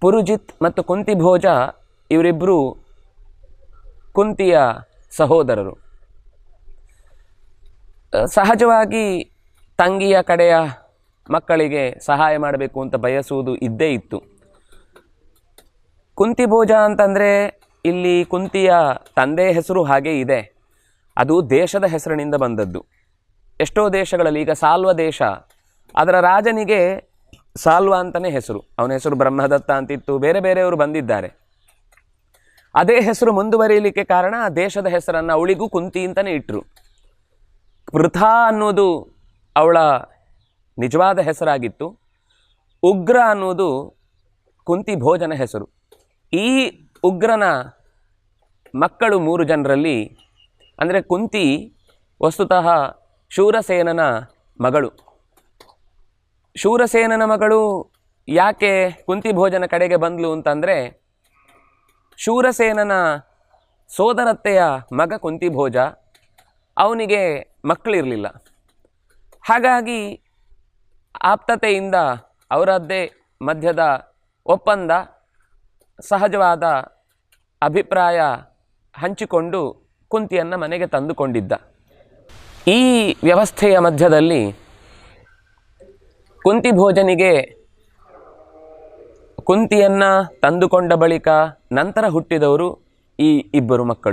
ಪುರುಜಿತ್ ಮತ್ತು ಕುಂತಿ ಭೋಜ ಇವರಿಬ್ಬರು ಕುಂತಿಯ ಸಹೋದರರು. ಸಹಜವಾಗಿ ತಂಗಿಯ ಕಡೆಯ ಮಕ್ಕಳಿಗೆ ಸಹಾಯ ಮಾಡಬೇಕು ಅಂತ ಬಯಸುವುದು ಇದ್ದೇ ಇತ್ತು. ಕುಂತಿ ಭೋಜ ಅಂತಂದರೆ ಇಲ್ಲಿ ಕುಂತಿಯ ತಂದೆ ಹೆಸರು ಹಾಗೆ ಇದೆ. ಅದು ದೇಶದ ಹೆಸರಿನಿಂದ ಬಂದದ್ದು. ಎಷ್ಟೋ ದೇಶಗಳಲ್ಲಿ ಈಗ ಸಾಲ್ವ ದೇಶ. ಅದರ ರಾಜನಿಗೆ ಸಾಲ್ವ ಅಂತಲೇ ಹೆಸರು. ಅವನ ಹೆಸರು ಬ್ರಹ್ಮದತ್ತ ಅಂತಿತ್ತು. ಬೇರೆ ಬೇರೆಯವರು ಬಂದಿದ್ದಾರೆ. ಅದೇ ಹೆಸರು ಮುಂದುವರಿಯಲಿಕ್ಕೆ ಕಾರಣ ದೇಶದ ಹೆಸರನ್ನು ಅವಳಿಗೂ ಕುಂತಿ ಅಂತಲೇ ಇಟ್ಟರು ಪೃಥಾ ಅನ್ನೋದು ಅವಳ ನಿಜವಾದ ಹೆಸರಾಗಿತ್ತು. ಉಗ್ರ ಅನ್ನೋದು ಕುಂತಿ ಭೋಜನ ಹೆಸರು. ಈ ಉಗ್ರನ ಮಕ್ಕಳು ಮೂರು ಜನರಲ್ಲಿ, ಅಂದರೆ ಕುಂತಿ ವಸ್ತುತಃ ಶೂರಸೇನನ ಮಗಳು. ಶೂರಸೇನನ ಮಗಳು ಯಾಕೆ ಕುಂತಿ ಭೋಜನ ಕಡೆಗೆ ಬಂದ್ಲು ಅಂತಂದರೆ ಶೂರಸೇನನ ಸೋದರತ್ತೆಯ ಮಗ ಕುಂತಿ ಭೋಜ ಅವನಿಗೆ ಮಕ್ಕಳಿರಲಿಲ್ಲ. ಹಾಗಾಗಿ ಆಪ್ತತೆಯಿಂದ ಅವರದ್ದೇ ಮಧ್ಯದ ಒಪ್ಪಂದ ಸಹಜವಾದ ಅಭಿಪ್ರಾಯ ಹಂಚಿಕೊಂಡು ಕುಂತಿಯನ್ನು ಮನೆಗೆ ತಂದುಕೊಂಡಿದ್ದ. ಈ ವ್ಯವಸ್ಥೆಯ ಮಧ್ಯದಲ್ಲಿ ಕುಂತಿ ಭೋಜನಿಗೆ ಕುಂತಿಯನ್ನು ತಂದುಕೊಂಡ ಬಳಿಕ ನಂತರ ಹುಟ್ಟಿದವರು ಈ ಇಬ್ಬರು ಮಕ್ಕಳು.